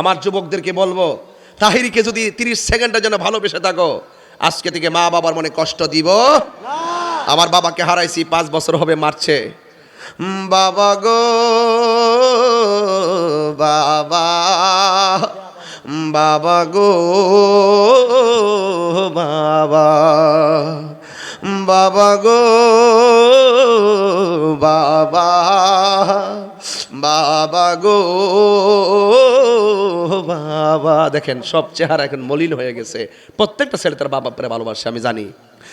আমার যুবকদেরকে বলব, তাহিরিকে যদি তিরিশ সেকেন্ডের জন্য ভালোবেসে থাকো, আজকে থেকে মা বাবার মনে কষ্ট দিব। আমার বাবাকে হারাইছি, পাঁচ বছর হবে মারছে। বাবা গো, বাবা বাবা গো, বাবা বাবা গো, বাবা বাবা গো বাবা, দেখেন সব চেহারা এখন মলিন হয়ে গেছে। প্রত্যেকটা ছেলে তার বাবা ভালোবাসে, আমি জানি।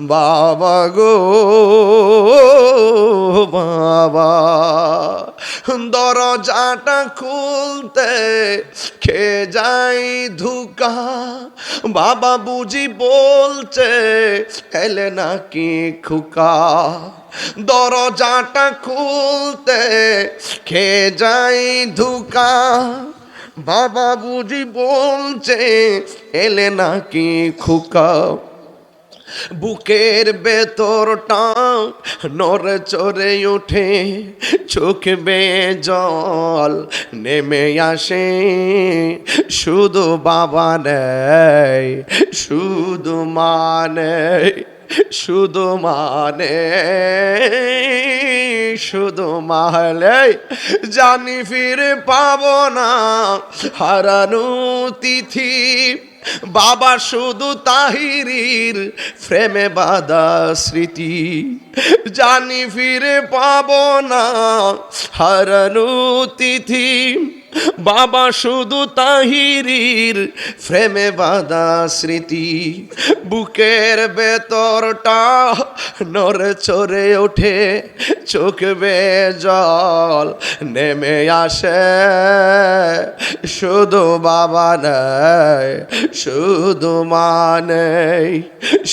বাবা গো, বাবা। দরজাটা খুলতে খে যাই ধুকা, বাবা বুঝি বলছে, এলে নাকি খুকা। দরজাটা খুলতে খে যাই ধুকা, বাবা বুঝি বলছে, এলে নাকি খুকা। বুকের ভেতরটা নড়ে চড়ে উঠে, চোখ বেয়ে জল নেমে আসে। শুধু বাবা নেই, শুধু মানে শুধু মানে শুধু মাহলে জানি ফিরে পাবো না, হারানো তিথি বাবা শুধু তাহিরির ফ্রেমে বাধা স্মৃতি। জানি ফিরে পাব না হারানো তিথি। বাবা শুধু তাহিরির ফ্রেমে বাধা স্মৃতি। বুকের ভেতরটা নড়ে চড়ে ওঠে, চোখ বে জল নেমে আসে। শুধু বাবা নেই, শুধু মানে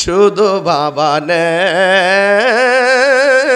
শুধু বাবা নেই।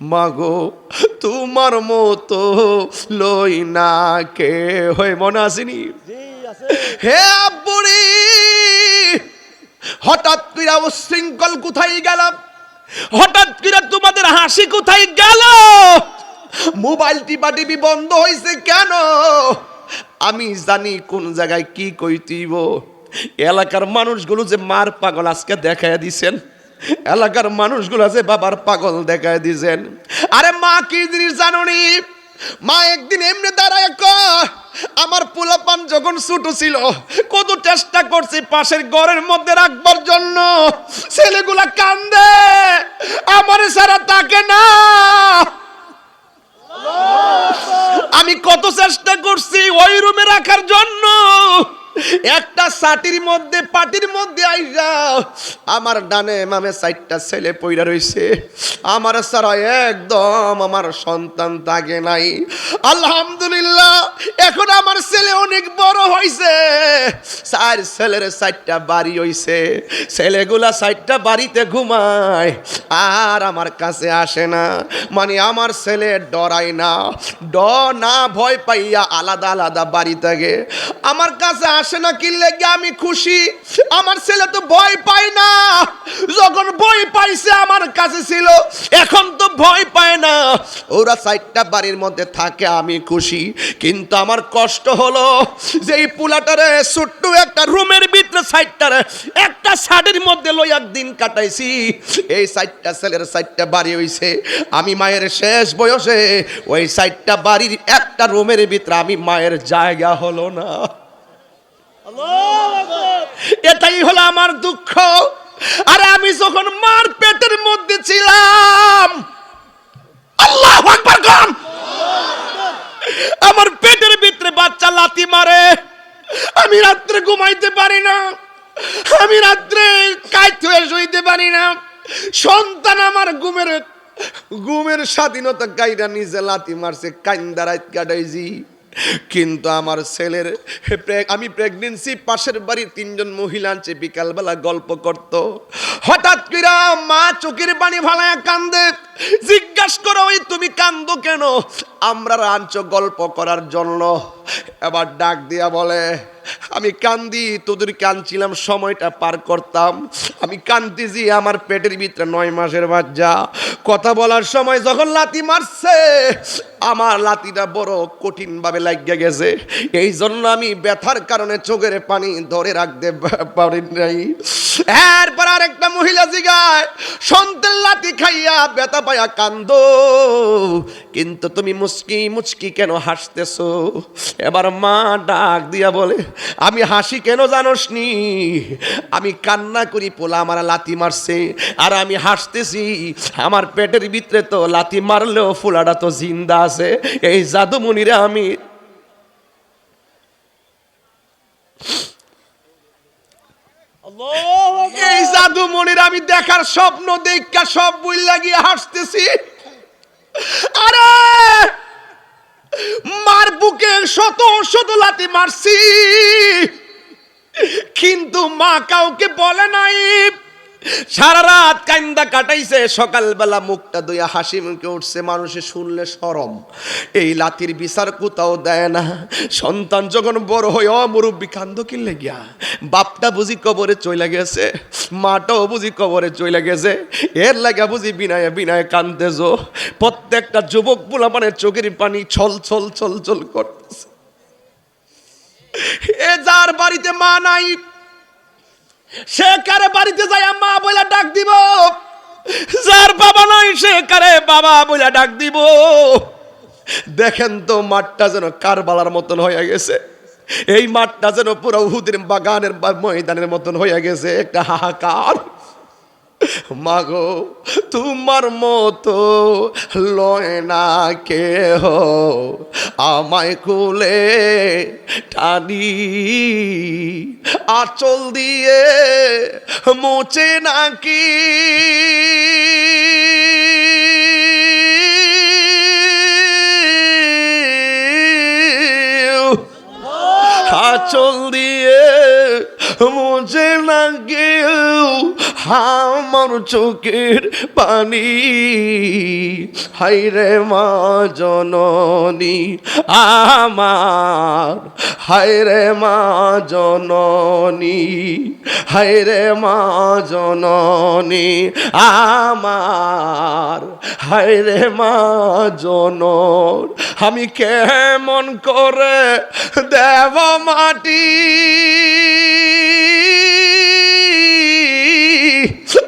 মাগো, তোমার মতো লই না কে হয়ে মনে আসেনি। হে বুড়ি হঠাৎ করে উশৃঙ্খল কোথায় গেলাম? হঠাৎ করে তোমাদের হাসি কোথায় গেল? মোবাইল টিপা টিপি বন্ধ হয়েছে কেন? আমি জানি কোন জায়গায় কি কইতিব এলাকার মানুষগুলো যে মার পাগল আজকে দেখায় দিছেন। এলাকার মানুষগুলো আছে বাবার পাগল দেখায় দিছেন। আরে মা, কি জিনিস জানুনি? মা একদিন এমনি দাঁড়ায় কয়, আমার পোলাপান যখন ছোট ছিল, কত চেষ্টা করছি পাশের ঘরের মধ্যে রাখবার জন্য। ছেলেগুলা কান্দে, আমার সারা তাকে না। আমি কত চেষ্টা করছি ওই রুমে রাখার জন্য। একটা সাটির মধ্যে, পাটির মধ্যে আইসা আমার ডানে মামে সাইডটা ছেলে পইরা রইছে। আমার সারা একদম আমার সন্তান থাকে নাই। আলহামদুলিল্লাহ, এখন আমার ছেলে অনেক বড় হইছে। চার ছেলের সাইডটা বাড়ি হইছে। ছেলেগুলা সাইডটা বাড়িতে ঘুমায়, আর আমার কাছে আসে না। মানে আমার ছেলে ডরাই না। ড না ভয় পাইয়া আলাদা আলাদা বাড়ি থাকে। আমার কাছে আসে না কি লেগে আমি খুশি। আমার ছেলে তো ভয় পায় না। যখন ভয় পাইছে, আমার কাছে ছিল। এখন তো ভয় পায় না। ওরা সাইডটা বাড়ির মধ্যে থাকে, আমি খুশি। কিন্তু আমার কষ্ট হলো যে এই পুলাটারে, ছোট্ট একটা রুমের ভিতরে সাইডটারে একটা শাড়ির মধ্যে লই একদিন কাটাইছি। এই সাইডটা ছেলের সাইডটা বাড়ি হইছে। আমি মায়ের শেষ বয়সে ওই সাইডটা বাড়ির একটা রুমের ভিতরে আমি মায়ের জায়গা হলো না। এটাই হলো আমার দুঃখ। আর আমি যখন মার পেটের মধ্যে ছিলাম, আল্লাহ আমার পেটের ভিতরে বাচ্চা লাতি মারে। আমি রাত্রে ঘুমাইতে পারি না। আমি রাত্রে কাইতে হয়ে শুইতে পারি না। সন্তান আমার ঘুমের ঘুমের স্বাধীনতা গাইরা নিজে লাতি মারছে, কাইন্দা রাত কাটাইছি। কিন্তু আমার ছেলের আমি প্রেগনেন্সি পাশের বাড়ির তিনজন মহিলা আছে বিকালবেলা গল্প করত। হঠাৎ করে মা চোখের পানি ভালায় কান্দে। জিজ্ঞাসা করো, ওই তুমি কান্দো কেন? আমরা রাঞ্চ গল্প করার জন্য এবার ডাক দিয়া বলে আমি কান্দি, তোদের কানছিলাম সময়টা পার করতাম। আমি কান্দিছি, আমার পেটের ভিতরে নয় মাসের বাচ্চা। কথা বলার সময় যখন লাতি মারছে, আমার লাতিটা বড় কঠিন ভাবে লাগিয়ে গেছে। এই জন্য আমি ব্যথার কারণে চোখের পানি ধরে রাখতে পারি নাই। এরপর আরেকটা মহিলা জিগায় সন্তান লাতি খাইয়া ব্যথা পাইয়া কান্দ। কিন্তু তুমি মুচকি মুচকি কেন হাসতেছো? এবার মা ডাক দিয়া বলে আমি হাসি কেন জানোস নি আমি কান্না করি পোলা আমার লাতি মারছে আর আমি হাসতেছি আমার পেটের ভিতরে তো লাতি মারলেও ফুলাটা তো জিন্দা আছে এই জাদুমণিরে আমি। এই জাদুমণির আমি দেখার স্বপ্ন দেখা সব বই লাগিয়ে হাসতেছি। আরে! মার বুকে শত শত লাতি মারছি। কিন্তু মা কাউকে বলে নাই। সারা রাত কান্দা কাটাইছে, সকালবেলা মুখটা দইয়া হাসি মুখে উঠছে, মানুষে শুনলে সরম। এই লাতির বিচার কোথাও দেয় না। সন্তান যখন বড় হয় অমুরব্বী কান্দ কিনলে গিয়া বাপটা বুঝি কবরে চইলা গেছে, মাটাও বুঝি কবরে চইলা গেছে। এর লাগা বুঝি বিনায় বিনায় কান্দেছ প্রত্যেকটা যুবক বুলা মানে চোখের পানি ছল ছল ছল ছল করতেছে। এ যার বাড়িতে মা নাই সে কারে বাড়িতে যাই মা বইলা ডাক দিব। যার বাবা নয় সে কারে বাবা বইলা ডাক দিব। দেখেন তো, মাঠটা যেন কারবালার মতন হয়ে গেছে। এই মাঠটা যেন পুরো উহুদের বাগানের ময়দানের মতন হয়ে গেছে, একটা হাহাকার। মাগো, তোমার মতো লয় না কেহ। আমায় কুলে টানি, আচল দিয়ে মোচে নাকি। আচল দিয়ে মুঝে লাগে আমার চোখের পানি। হাইরে মা জননী, আমার। হাইরে মা জননী হাইরে মা জননী, আমার। হাইরে মা জনন, আমি কেমন করে দেব মাটি?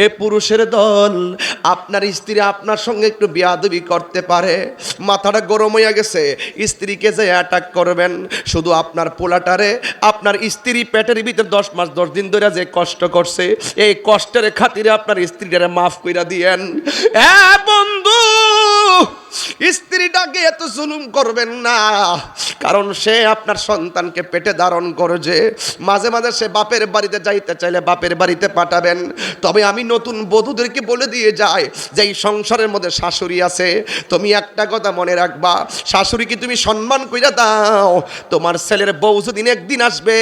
এ পুরুষের দল, আপনার স্ত্রী আপনার সঙ্গে একটু বিয়াদবি করতে পারে। মাথাটা গরম হইয়া গেছে, স্ত্রীকে যে অ্যাটাক করবেন, শুধু আপনার পোলাটারে, আপনার স্ত্রী পেটের ভিতরে দশ মাস, দশ দিন ধরে যে কষ্ট করছে, এই কষ্টের খাতিরে আপনার স্ত্রীটারে মাফ কইরা দিয়েন। স্ত্রীটাকে এত জুলুম করবেন না। কারণ সে আপনার সন্তানকে পেটে ধারণ করেছে। মাঝে মাঝে সে বাপের বাড়িতে যাইতে চাইলে বাপের বাড়িতে পাঠাবেন। তবে আমি নতুন বধূদেরকে বলে দিয়ে যাই যে এই সংসারের মধ্যে শাশুড়ি আছে, তুমি একটা কথা মনে রাখবা। শাশুড়িকে তুমি সম্মান কইরা দাও? তোমার ছেলের বউ যেদিন একদিন আসবে,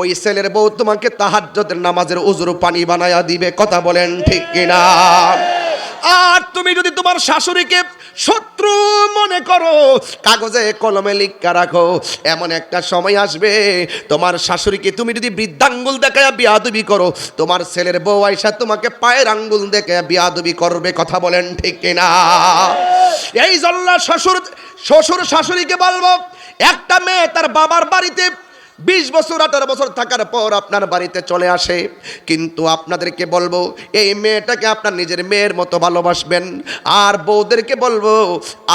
ওই ছেলের বউ তোমাকে তাহাজ্জুদের নামাজের উজুর পানি বানায়া দিবে। কথা বলেন ঠিক কিনা? আর তুমি যদি তোমার শাশুড়িকে শত্রু মনে করো। কাগজে কলমে লিখা রাখো। এমন একটা সময় আসবে, তোমার শাশুড়িকে তুমি যদি বৃদ্ধাঙ্গুল দেখায় বিয়াদবি করো, তোমার ছেলের বউ আইসা তোমাকে পায়ের আঙ্গুল দেখে বিয়াদবি করবে, কথা বলেন ঠিক কিনা? এই জল্লা শ্বশুর শ্বশুর শাশুড়িকে বলব, একটা মেয়ে তার বাবার বাড়িতে বিশ বছর, আঠারো বছর থাকার পর আপনার বাড়িতে চলে আসে। কিন্তু আপনাদেরকে বলব, এই মেয়েটাকে আপনার নিজের মেয়ের মতো ভালোবাসবেন। আর বউদেরকে বলব,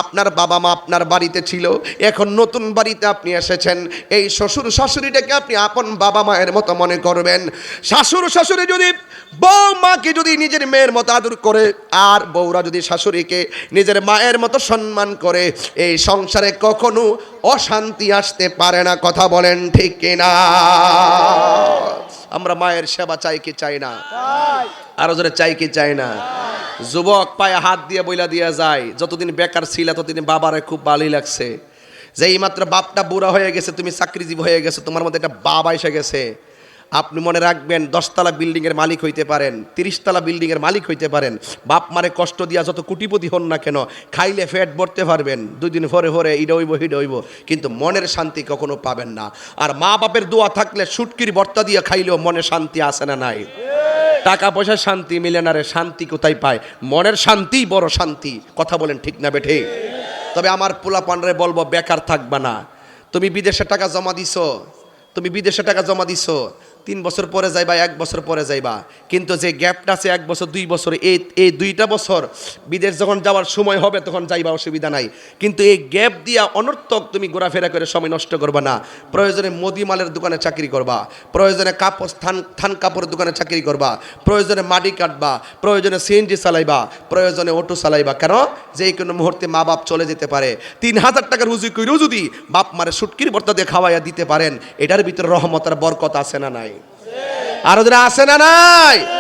আপনার বাবা মা আপনার বাড়িতে ছিল, এখন নতুন বাড়িতে আপনি এসেছেন। এই শ্বশুর শাশুড়িটাকে আপনি আপন বাবা মায়ের মতো মনে করবেন। শাশুর শাশুড়ি যদি, বউ মাকে যদি নিজের মেয়ের মতো আদর করে, আর বউরা যদি শাশুড়িকে নিজের মায়ের মতো সম্মান করে, এই সংসারে কখনো অশান্তি আসতে পারে না, কথা বলেন ঠিক কিনা? আমরা মায়ের সেবা চাই কি চাই না? আরও জোরে চাই কি চাই না? যুবক পায়ে হাত দিয়ে বইলা দিয়া যায়। যতদিন বেকার ছিল ততদিন বাবারে খুব ভালোই লাগছে। যে এই মাত্র বাপটা বুড়া হয়ে গেছে তুমি চাকরিজীবী হয়ে গেছো তোমার মধ্যে একটা বাবা এসে গেছে। আপনি মনে রাখবেন, দশতলা বিল্ডিংয়ের মালিক হইতে পারেন, তিরিশতলা বিল্ডিংয়ের মালিক হইতে পারেন। বাপ মারে কষ্ট দিয়া যত কুটিপতি হন না কেন, খাইলে ফ্যাট ভরতে পারবেন, দুই দিন পরে পরে ইড হইব, হিড হইব, কিন্তু মনের শান্তি কখনো পাবেন না। আর মা বাপের দোয়া থাকলে সুটকির বর্তা দিয়ে খাইলেও মনে শান্তি আসে না নাই। টাকা পয়সার শান্তি মিলে না রে, শান্তি কোথায় পায়? মনের শান্তিই বড় শান্তি। কথা বলেন ঠিক না বেঠে? তবে আমার পোলা পানরে বলব, বেকার থাকবা না। তুমি বিদেশে টাকা জমা দিছো তুমি বিদেশে টাকা জমা দিছো, তিন বছর পরে যাইবা, এক বছর পরে যাইবা। কিন্তু যে গ্যাপটা আছে এক বছর, দুই বছর, এই এই দুইটা বছর বিদেশ যখন যাওয়ার সময় হবে, তখন যাইবা অসুবিধা নাই। কিন্তু এই গ্যাপ দিয়া অনর্থক তুমি ঘোরাফেরা করে সময় নষ্ট করবা না। প্রয়োজনে মালের দোকানে চাকরি করবা, প্রয়োজনে কাপড়, থান থান কাপড়ের দোকানে চাকরি করবা, প্রয়োজনে মাটি কাটবা, প্রয়োজনে সিএনজি চালাইবা, প্রয়োজনে অটো চালাইবা। কেন? যে কোনো মুহূর্তে মা বাপ চলে যেতে পারে। তিন হাজার টাকার রুজি কইরেও যদি বাপ মারে সুটকির বর্তা দিয়ে খাওয়াইয়া দিতে পারেন, এটার ভিতরে রহমত আর বরকত আছে না নাই? আরও যারা আছে না নাই?